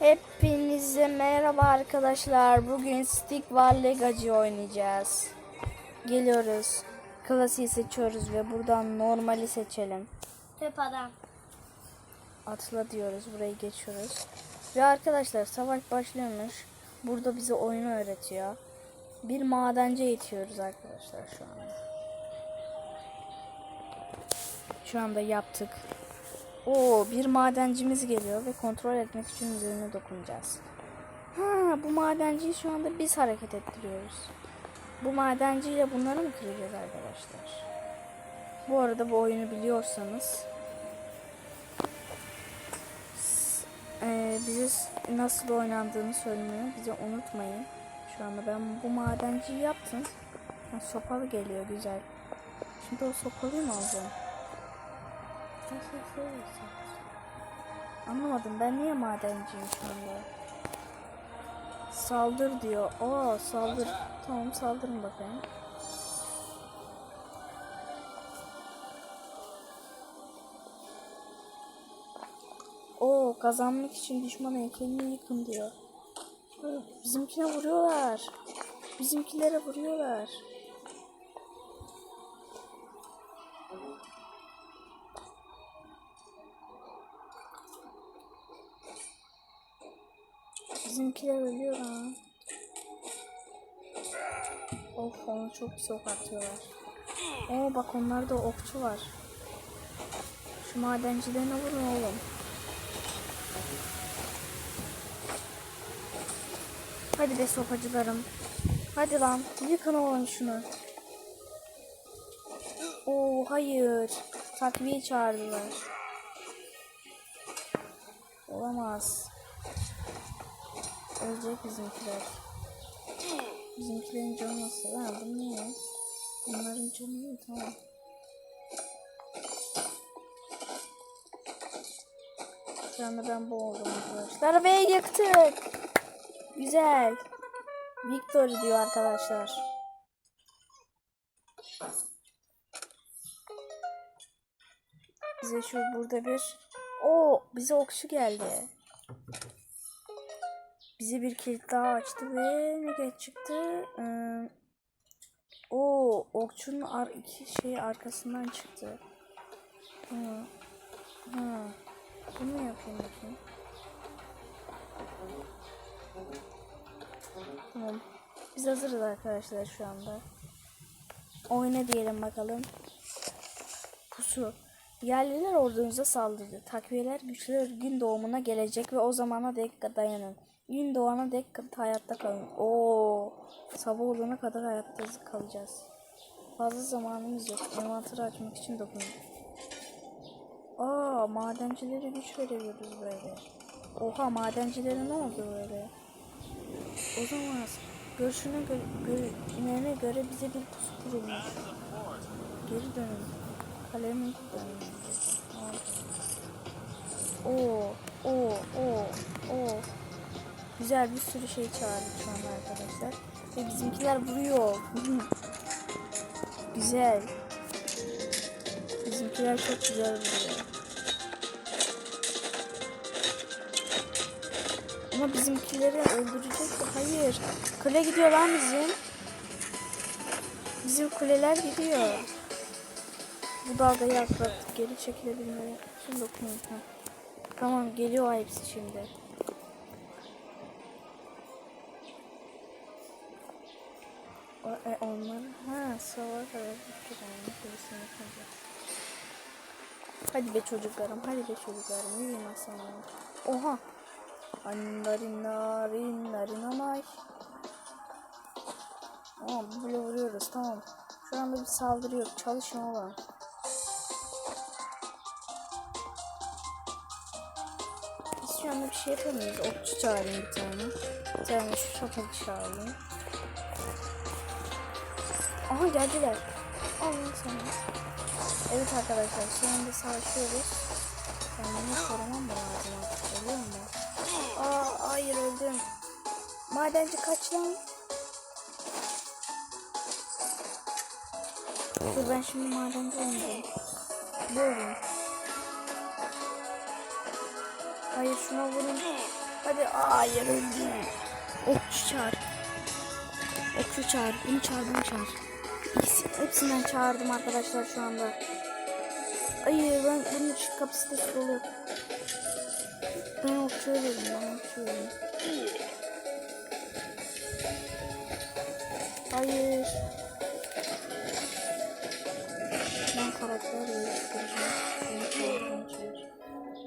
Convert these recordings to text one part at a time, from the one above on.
Hepinize merhaba arkadaşlar. Bugün Stick var Legacy oynayacağız. Geliyoruz. Klasiği seçiyoruz ve buradan normali seçelim. Tepeden. Atla diyoruz. Burayı geçiyoruz. Ve arkadaşlar savaş başlıyormuş. Burada bize oyunu öğretiyor. Bir madenci eğitiyoruz arkadaşlar şu anda. Şu anda yaptık. Oo bir madencimiz geliyor ve kontrol etmek için üzerine dokunacağız. Ha bu madenciyi şu anda biz hareket ettiriyoruz. Bu madenciyle bunları mı kıracağız arkadaşlar? Bu arada bu oyunu biliyorsanız eee bize nasıl oynandığını söylemeyi bize unutmayın. Şu anda ben bu madenciyi yaptım. Ha, sopalı geliyor güzel. Şimdi o sopalıyı mı alacağım? Söylüyorsun? Anlamadım ben niye madenciyim şu anda? Saldır diyor. Oo saldır. Tamam saldırın bakayım. Oo kazanmak için düşman heykelini yıkın diyor. Bizimkine vuruyorlar. Bizimkilere vuruyorlar. Bizimkiler ölüyor ha. Of onu çok pis ok atıyorlar. Oo bak onlarda okçu var. Şu madencilerine vurun oğlum. Hadi be sopacılarım. Hadi lan yıkın oğlum şunu. Oo hayır. Takviye çağırdılar. Olamaz. Ölecek bizimkiler. Bizimkilerin canı nasıl? Ha bu niye? Bunların canı iyi tamam. Şu anda ben bu oldum arkadaşlar ve yıktık. Güzel. Victory diyor arkadaşlar. Bize şu burada bir... o bize okçu geldi. Bize bir kilit daha açtı ve ne geç çıktı? Ee, o okçunun ar iki şey arkasından çıktı. Ha. Ha. Bunu yapayım bakayım. Tamam. Biz hazırız arkadaşlar şu anda. Oyna diyelim bakalım. Pusu. Yerliler ordunuza saldırdı. Takviyeler güçlü gün doğumuna gelecek ve o zamana dek dayanın. Gün doğana dek hayatta kalın. Oo, sabah olana kadar hayatta kalacağız. Fazla zamanımız yok. Envanteri açmak için dokunun. Aa, madencilere güç veriyoruz böyle. Oha, madencilere ne oldu böyle? O zaman görüşüne göre, görünene göre bize bir pusu kurulmuş. Geri dönün. Kalemi dönün. Oo, oo, oo, oo. Güzel bir sürü şey çağırdık şu anda arkadaşlar. Ve bizimkiler vuruyor. güzel. Bizimkiler çok güzel vuruyor. Ama bizimkileri öldürecek mi? Hayır. Kule gidiyor lan bizim. Bizim kuleler gidiyor. Bu dalgayı atlattık. Geri çekilebilmeyi. Şimdi okuyun. Tamam geliyor hepsi şimdi. Hadi be çocuklarım, hadi be çocuklarım, yürüyün aslanlarım. Oha! Andarin narin narin anay. Tamam böyle vuruyoruz tamam. Şu anda bir saldırı yok. Çalışın oğlum. Biz şu anda bir şey yapamıyoruz. Okçu çağırayım bir tane. Bir tane şu şapacı çağırayım. Aha geldiler. Allah sana. Evet arkadaşlar şu anda savaşıyoruz. Kendimi korumam mı lazım artık? Ölüyor mu? Aa hayır öldüm. Madenci kaç lan? Dur ben şimdi madenci olmayacağım. Bu oyun. Hayır şuna vurun. Hadi hayır öldüm. Okçu çağır. Okçu çağır. Bunu çağır bunu çağır. Hepsinden çağırdım arkadaşlar şu anda. Hayır ben bunun için kapasitesi dolu. Ben okçuya dedim ben dedim. Hayır. Ben karakter değiştireceğim.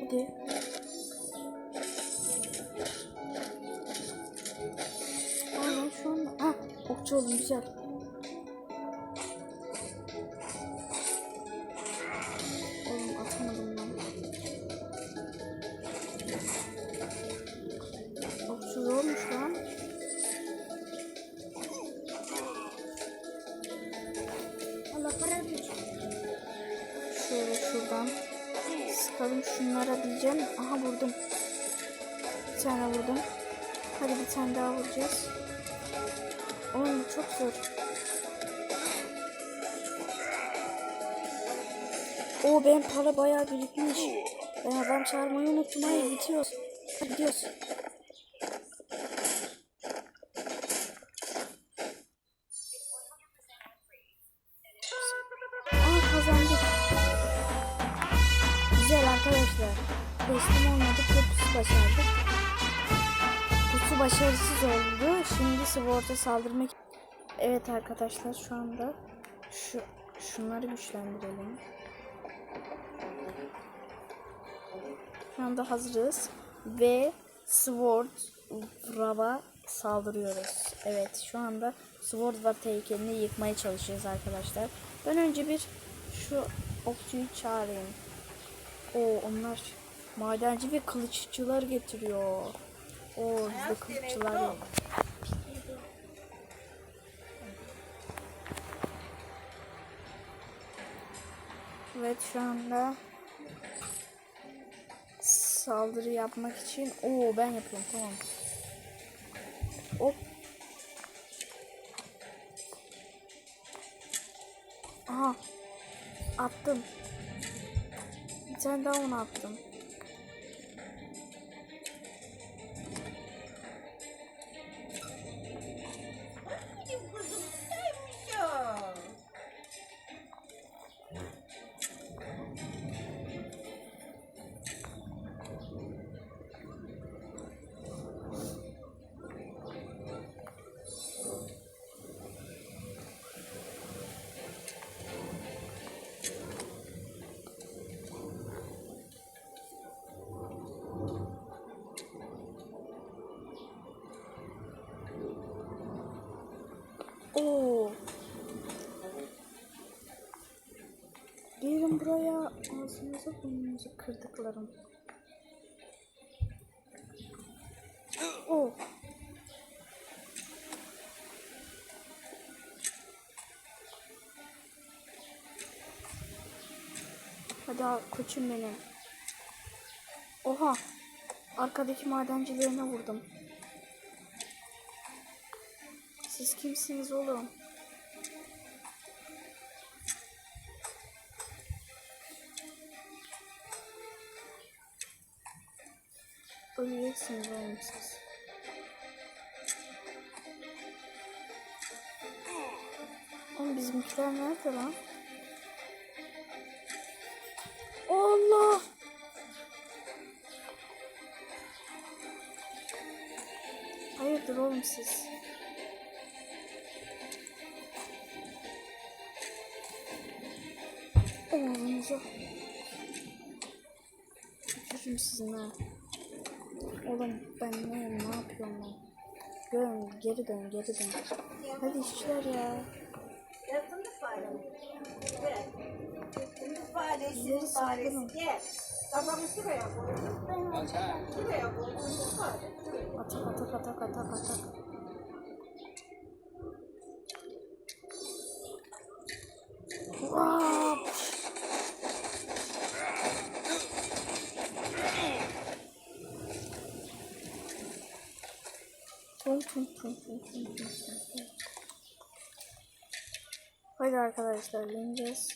Hadi. Aa ben şu an... Ha okçu oldum güzel. Hadi bir tane daha vuracağız. Oğlum çok zor. Oo benim para bayağı birikmiş. Ben adam çağırmayı unuttum. Hayır bitiyoruz. Hadi gidiyoruz. Aa kazandık. Güzel arkadaşlar. Teslim olmadık ve pusu başardık. Başarısız oldu. Şimdi Sword'a saldırmak... Evet arkadaşlar şu anda şu şunları güçlendirelim. Şu anda hazırız ve Sword Rav'a saldırıyoruz. Evet şu anda Sword Rav heykelini yıkmaya çalışıyoruz arkadaşlar. Ben önce bir şu okçuyu çağırayım. O onlar madenci ve kılıççılar getiriyor. O bizde kılıççılar yok. Evet şu anda saldırı yapmak için o ben yapıyorum tamam. Hop. Aha. Attım. Bir tane daha onu attım. Ağzınıza burnunuzu kırdıklarım. Oo. Hadi al koçum benim. Oha. Arkadaki madencilerine vurdum. Siz kimsiniz oğlum? Öleceksiniz oğlum siz. Oğlum bizimkiler nerede lan? Allah! Hayırdır oğlum siz? Oğlunuza. Tükürürüm sizin ha. Oğlum ben ne, ne yapıyorum ben? Dön, geri dön, geri dön. Hadi işçiler ya. Yırtındı fare mi? Gel. Yırtındı faresi, faresi. Gel. Kafamı şuraya koydum. Şuraya koydum. Atak atak atak atak atak. Vaa! Haydi arkadaşlar bineceğiz.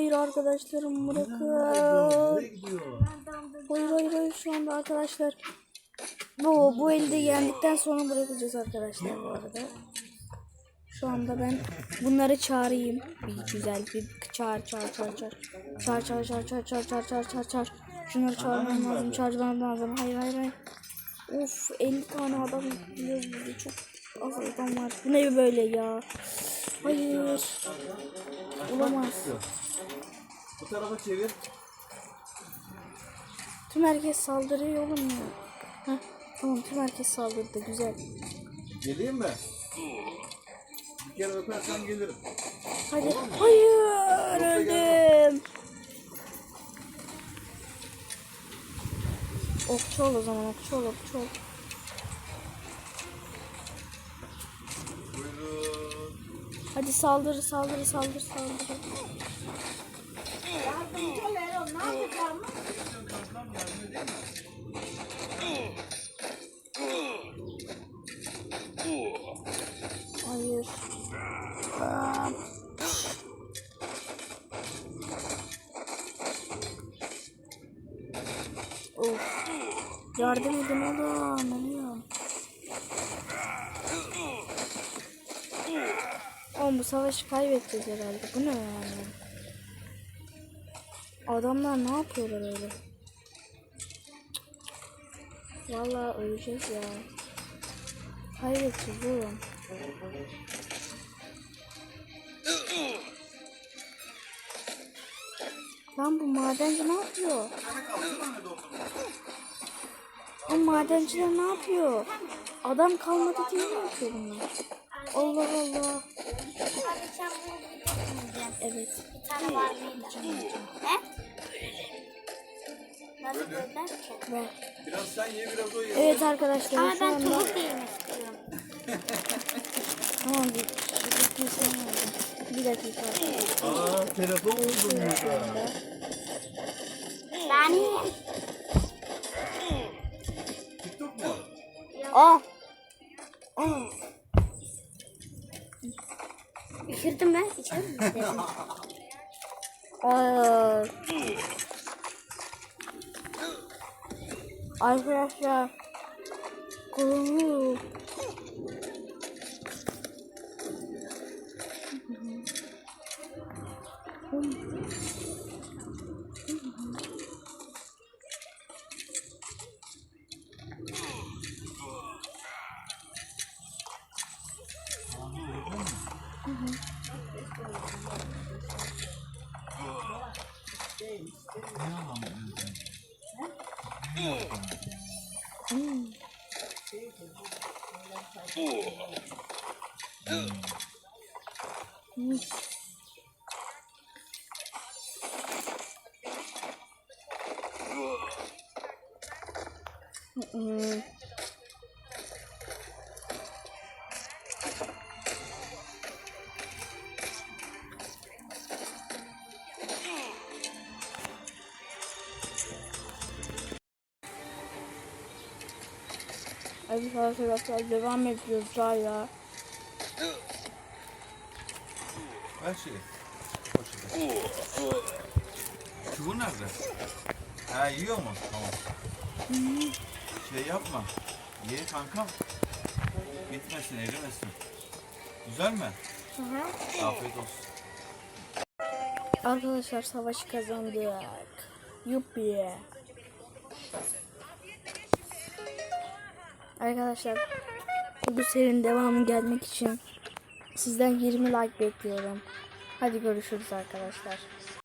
Hayır arkadaşlarım bırakın. Hayır hayır hayır şu anda arkadaşlar. Bu bu elde yendikten sonra bırakacağız arkadaşlar bu arada. Şu anda ben bunları çağırayım. Bir güzel bir çağır çağır çağır çağır. Çağır çağır çağır çağır çağır çağır çağır çağır çağır. Şunları çağırmam lazım çağırmam lazım. Hayır hayır hayır. Of 50 tane adam geliyor bize çok az adam var. Bu ne böyle ya? Hayır. Olamaz. Bu tarafa çevir. Tüm herkes saldırıyor oğlum ya. Heh, tamam tüm herkes saldırdı güzel. Geleyim mi? Bir kere öpersen gelirim. Hadi. Hayır öldüm. Okçu ol o zaman okçu ol okçu ol. Hadi saldırı saldırı saldırı saldırı. Hayır. Aa. of. Yardım edin oğlum. Savaşı kaybedeceğiz herhalde. Bu ne yani? Adamlar ne yapıyorlar öyle? Vallahi öleceğiz ya. Kaybedeceğiz oğlum. Lan bu madenci ne yapıyor? Bu madenciler ne yapıyor? Adam kalmadı diye mi yapıyor bunlar? Allah Allah. Evet. Bir tane var mıydı? He? Nasıl böler ki? Ver. Biraz sen ye biraz o ye. Evet arkadaşlar Ama şu ben anda... tavuk da yemek istiyorum. Tamam bir, bir sonra alacağım. Bir dakika. Aa telefon oldu burada. Ben yiyeyim. TikTok mu? Aa! Düşürdüm ben. İçer mi? Arkadaşlar kolumu Mm-hmm. 嗯。嗯。不嗯。嗯。嗯。Hadi arkadaşlar devam ediyoruz hala. Şeyi. Poşeti. Çubuğu nerede? Ha yiyor mu? Tamam. Şey yapma. Ye kankam. Gitmesin, erimesin. Güzel mi? Afiyet olsun. Arkadaşlar savaşı kazandık. Yuppi. Arkadaşlar bu serinin devamı gelmek için sizden 20 like bekliyorum. Hadi görüşürüz arkadaşlar.